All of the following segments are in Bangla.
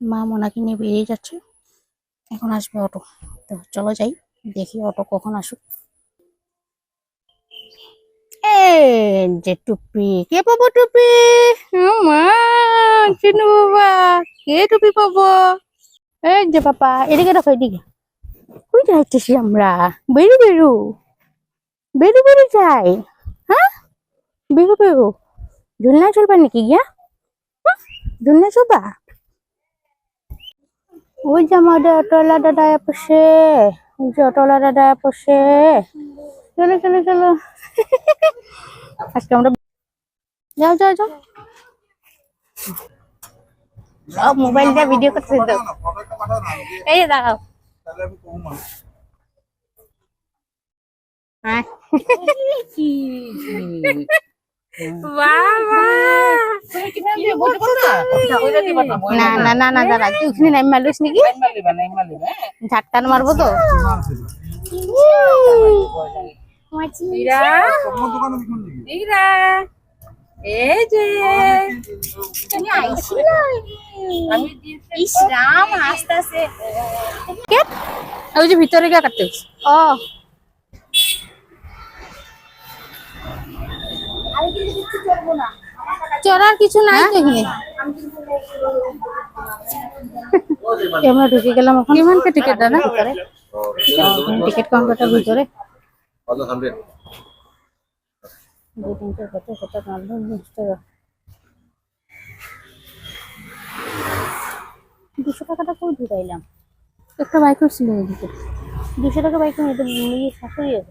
মা মোনাকে নিয়ে বেরিয়ে যাচ্ছে। এখন আসবে অটো। তো চলো যাই, দেখি অটো কখন আসুক। যে টুপি, কে পাবো টুপি? মা চিনু বাবা, কে টুপি পাবো? এই যে পাপা, এদিকে দেখো, এদিকে। কই যাইতেছি আমরা? বেরু বেরু। বেরু বেরু যাই। হ্যাঁ? বেরু বেরু। ঝুলনা চলবা নাকি গিয়া? ঝুলনা চলবা ওই যে আমাদের অটোলা দাদা বসে ওই যে অটোলা দাদা বসে চলো চলো চলো। আজকে আমরা যাও যাও যাও। সব মোবাইল দিয়ে ভিডিও করতে তো এই দাঁড়াও। হ্যাঁ। না না না না দাঁড়া তুই ওখানে নাম মারলিস নাকি? ঝাটকান মারবো তো? এই ওই যে ভিতরে গিয়ে কাটতে ও। চড়ার কিছু নাই তো এখানে আমরা ঢুকে গেলাম এখন। কেমন টিকিট দাদা টিকিট কাউন্টারটার ভিতরে। কত হান্ড্রেড। কত কত দুশো টাকাটা কই ঢুকাইলাম? একটা বাইক ছিল এদিকে দুশো টাকা বাইক নিয়ে শাশুড়ি আছে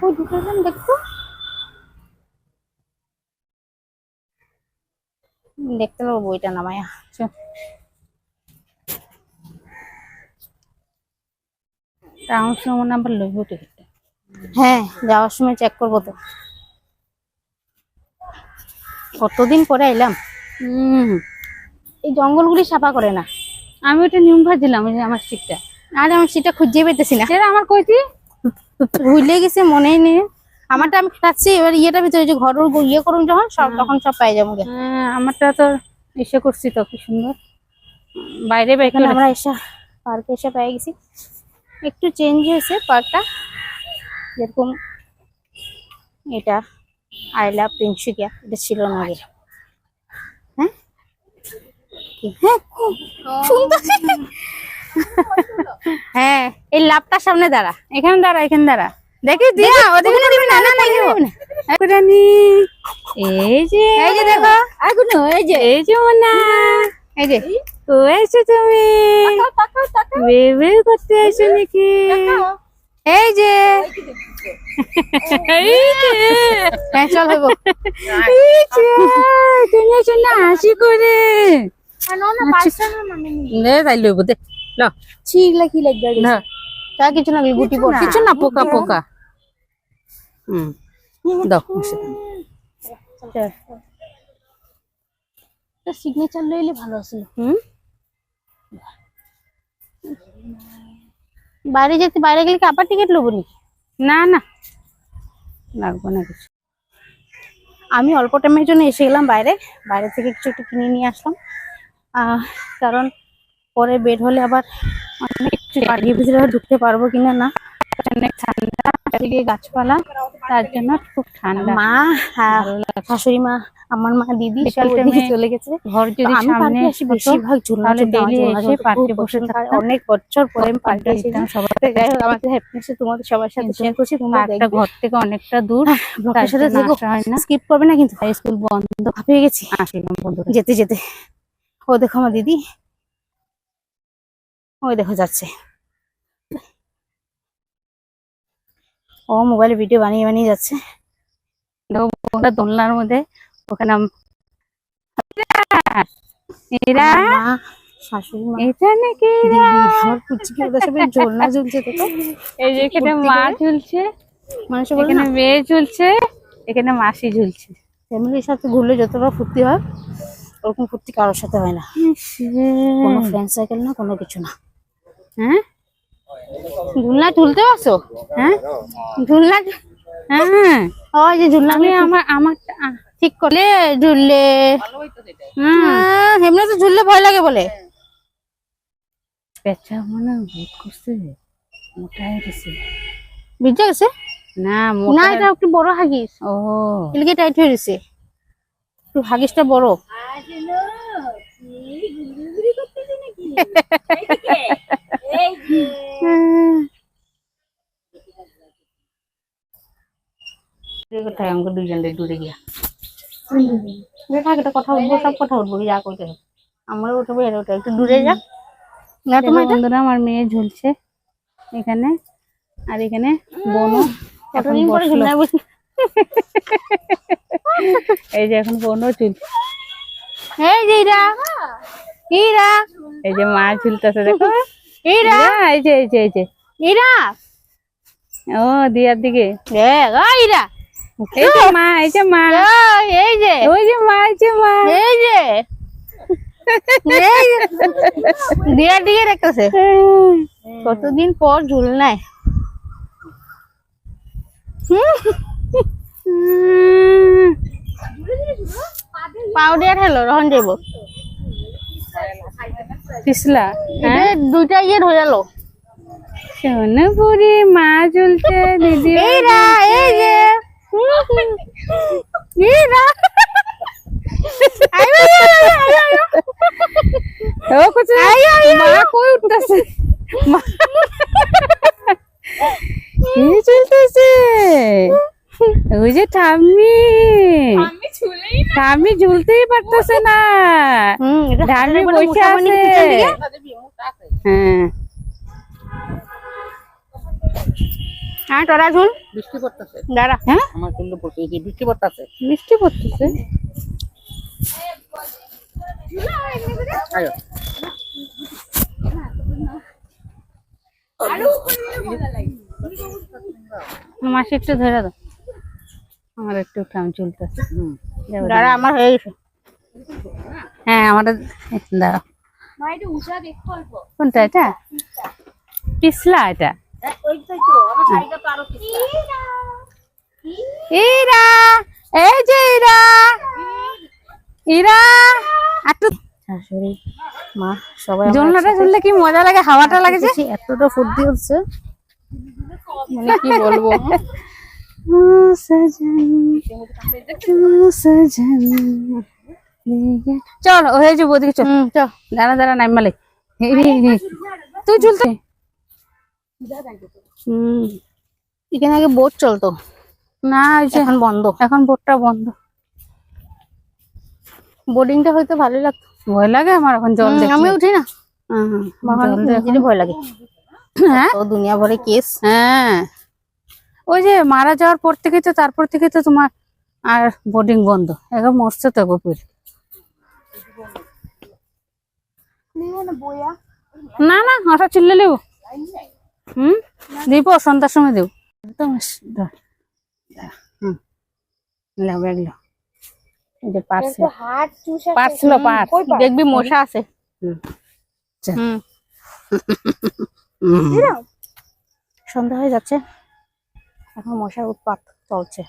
কই ঢুকাইলাম দেখতো? দেখতে পাবো বইটা নামায়া টাউন সময় নাম্বার লইব টিকিটটা হ্যাঁ যাওয়ার সময় চেক করব তো। কতদিন পরে এলাম? হুম এই জঙ্গলগুলি সাফা করে না। আমি ওটা নিয়ম যে আমার সিটটা আরে আমার সিটটা খুঁজে পেতেছি না। সেটা আমার কইছি ভুলে গেছে মনেই নেই। আমারটা আমি খাচ্ছি এবার ইয়েটার ভিতরে যে ঘর ইয়ে করুন যখন সব তখন সব পাই যাব হ্যাঁ আমারটা তো এসে করছি তো কি সুন্দর। বাইরে বাইরে এখানে আমরা এসে পার্কে এসে পেয়ে গেছি। একটু চেঞ্জ হয়েছে পার্কটা। যেরকম এটা আই লাভ তিনশুকিয়া এটা ছিল না আগে। হ্যাঁ? হ্যাঁ খুব সুন্দর। হ্যাঁ এই লাভটার সামনে দাঁড়া। এখানে দাঁড়া এখানে দাঁড়া। দেখি দিয়া ওদিকে না না না ওখানে দিবি না। রানী এই যে এই যে দেখো। এখনও এই যে। এই যে মোনা। এই যে। ও এসে তুমি। বেবে করতে এসে নাকি? এই যে। এই যে। চল হইব এই যে তুমি এসে না হাসি করে। কিছু না পোকা পোকা। হুম দাও সিগনেচার লইলে ভালো ছিল হুম? বাইরে যেতে বাইরে গেলে কি আবার টিকিট নেব নি না না। লাগবে না কিছু। আমি অল্প টাইমের জন্য এসে গেলাম বাইরে। বাইরে থেকে কিছু একটু কিনে নিয়ে আসলাম। আহ, কারণ পরে বের হলে আবার অনেক কিছু বাড়ির ভিতরে আবার ঢুকতে পারব কিনা না। অনেক ঠান্ডা চারিদিকে গাছপালা তার জন্য খুব ঠান্ডা। মা হ্যাঁ, শাশুড়ি মা আমার মা দিদি চলে গেছে। ঘর যদি সামনে আসি বেশিরভাগ তাহলে ঝুলতে আমার daily ঝুলনা এসে পার্কে বসে থাকতাম। অনেক বছর পরে আমি পার্কে পার্কে সবার যাই হোক আমাদের হ্যাপিনেস তোমাদের সবার সাথে শেয়ার করছি তোমরা পার্কটা ঘর থেকে অনেকটা দূর ব্লগের সাথে দেখো স্কিপ করবে না কিন্তু। তাই স্কুল বন্ধ। হাঁপিয়ে গেছি। আসলাম যেতে যেতে। ও দেখো আমার দিদি। ওই দেখো যাচ্ছে। ও মোবাইলে ভিডিও বানিয়ে বানিয়ে যাচ্ছে। দোলনার মধ্যে ওখানে এরা এটা নাকি ঝোলনা ঝুলছে দেখো এই যে এখানে মা ঝুলছে মানুষ এখানে মেয়ে ঝুলছে এখানে মাসি ঝুলছে। ফ্যামিলির সাথে ঘুরলে যতটা ফুর্তি হয় ওরকম ফুর্তি কারোর সাথে হয় না। কোনো ফ্রেন্ড সাইকেল না কোনো কিছু না। হ্যাঁ? ঝুলনা ঝুলতে পারছ? হ্যাঁ? ঝুলনা হ্যাঁ। ওই যে ঝুলনা আমি আমার আমার ঠিক করলে ঝুললে। হ্যাঁ। এমনি তো ঝুললে ভয় লাগে বলে। পেঁচা মনে ভূত করছে মোটা হয়ে গেছে। ভিজে গেছে? না না এটা একটু বড় হাগিস। ও এদিকে টাইট হয়ে গেছে। একটু হাগিসটা বড়। আমরা মেয়ে ঝুলছে এখানে আর এখানে বনু এই যে এখন বনু চুল এই যে ইরা এই যে মা ঝুলতেছে দেখো। ইরা এই যে এই যে এই যে। ইরা ও দিয়ার দিকে। ইরা এই যে মা এই যে মা। এই যে। ওই যে মা এই যে মা। এই যে। দিয়ার দিকে দেখতেছে। কতদিন পর ঝুল নাই। পাউডার হলো রহন যাব পিছলা হ্যাঁ? দুইটা ইয়ে হয়ে গেল। সোনপুরি মা ঝুলছে দিদি এই রা এই যে। এই আইও, আইও, আইও, আইও, আইও। মা কই উঠতেছে? মা। কি চলতেছে ওই যে ঠাম্মি। ঠাম্মি ঝুলতেই পারতেছে না। উপরে বসে আছে। হ্যাঁ। হ্যাঁ তোরা ঝুল। বৃষ্টি পড়তেছে। দাঁড়া। হ্যাঁ? আমার চুল পড়ছে বৃষ্টি পড়তেছে। বৃষ্টি পড়তেছে। আয়ো। মাসি একটু ধরে দাও। আমার একটু ঠাম চুলতেছে। হুম। দাঁড়া আমার হয়ে গেছে। হ্যাঁ আমাদের দাঁড়াও কোনটা এটা? পিছলা এটা। ইরা এই যে ইরা। ইরা একটু শাশুড়ি মা সবাই জলনাটা ঝুললে কি মজা লাগে হাওয়াটা লাগে যে এতটা ফুর্তি হচ্ছে। মানে কি বলব? চল হয়ে যাব ওদিকে চল। চল। দাঁড়া দাঁড়া নাই মালে তুই ঝুলতে হুম। এখানে আগে বোট চলতো। না এখন বন্ধ। এখন বোটটা বন্ধ। বোর্ডিংটা হয়তো ভালোই লাগতো। ভয় লাগে আমার এখন জল আমি উঠি না। দেখলে- নিজেরই ভয় লাগে। হ্যাঁ? তো দুনিয়া ভরে কেস হ্যাঁ। ওই যে মারা যাওয়ার পর থেকে তো তারপর থেকে তো তোমার আর বোর্ডিং বন্ধ। এখন মরছে তো গোপুর। না না ওটা চিল্লে নেব। হুম? দিব সন্ধ্যার সময় দেব। একদম হুম। এই যে দেখবি মশা আছে। হুম। হুম। হুম। সন্ধ্যা হয়ে যাচ্ছে। এখন মশার উৎপাত চলছে।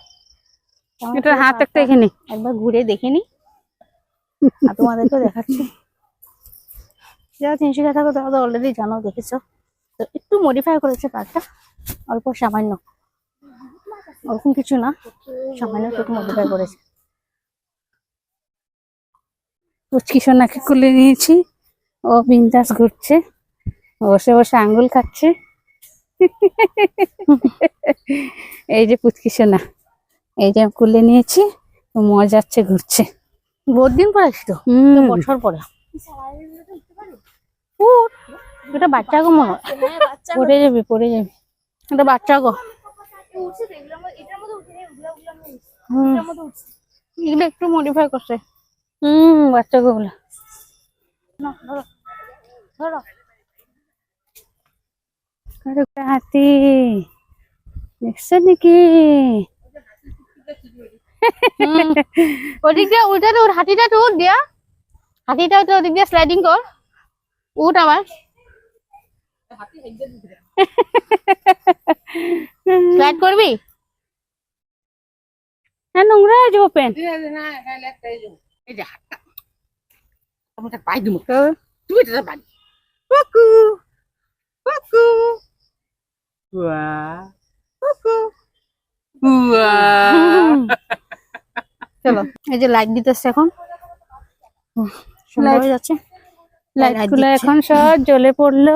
হাত একটা এখানে। একবার ঘুরে দেখে নি। আর তোমাদেরকেও দেখাচ্ছি। যারা তিনশিকা থাকো তারা তো অলরেডি জানো দেখেছ। তো একটু মডিফাই করেছে পার্কটা অল্প সামান্য। ওরকম কিছু না সামান্য একটু মডিফাই করেছে। পুচকি সোনাকে কুলে নিয়েছি। ও বিন্দাস ঘুরছে। বসে বসে আঙ্গুল খাচ্ছে। এই যে পুচকি সোনা এই যে কুলে নিয়েছি ও মজাচ্ছে ঘুরছে। বহুত দিন পরে হুম। বছর পরে। এটা বাচ্চা গো মনে পড়ে যাবি পড়ে যাবি। এটা বাচ্চা গো। এগুলো একটু মডিফাই করছে। হুম বাচ্চা গুলো ধরো। হাতি দেখছ নাকি। ওদিক দিয়ে উল্টে তো উঠ হাতিটা তো উঠ দিয়া হাতিটা তো ওদিক দিয়ে স্লাইডিং কর উঠ আবার স্লাইড করবি হ্যাঁ নোংরা হয়ে যাব প্যান্ট পাই দিব তুমি এটা পাই চলো এই যে লাইট দিতেছে এখন। যাচ্ছে। লাইটগুলো এখন সব জ্বলে পড়ল।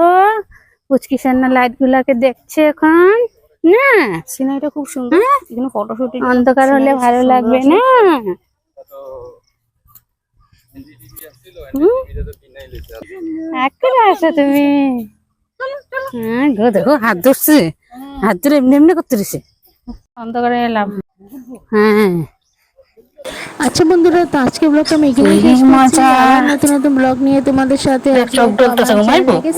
পুচকি সান্না লাইট গুলাকে দেখছে এখন। না। সিনারিটা খুব সুন্দর। এখানে ফটোশুটিং অন্ধকার হলে ভালো লাগবে না? আসো তুমি? হ্যাঁ গো দেখো হাত ধরছে। হাত ধরে এমনি এমনি করতে দিছে। অন্ধকারে এলাম। হ্যাঁ। আচ্ছা বন্ধুরা তো আজকে ব্লগটা আমি এখানে শেষ করছি। নতুন নতুন ব্লগ নিয়ে তোমাদের সাথে?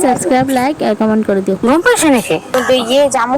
সাবস্ক্রাইব লাইক আর কমেন্ট করে দিও। ঘুম নাকি? ইয়ে জামু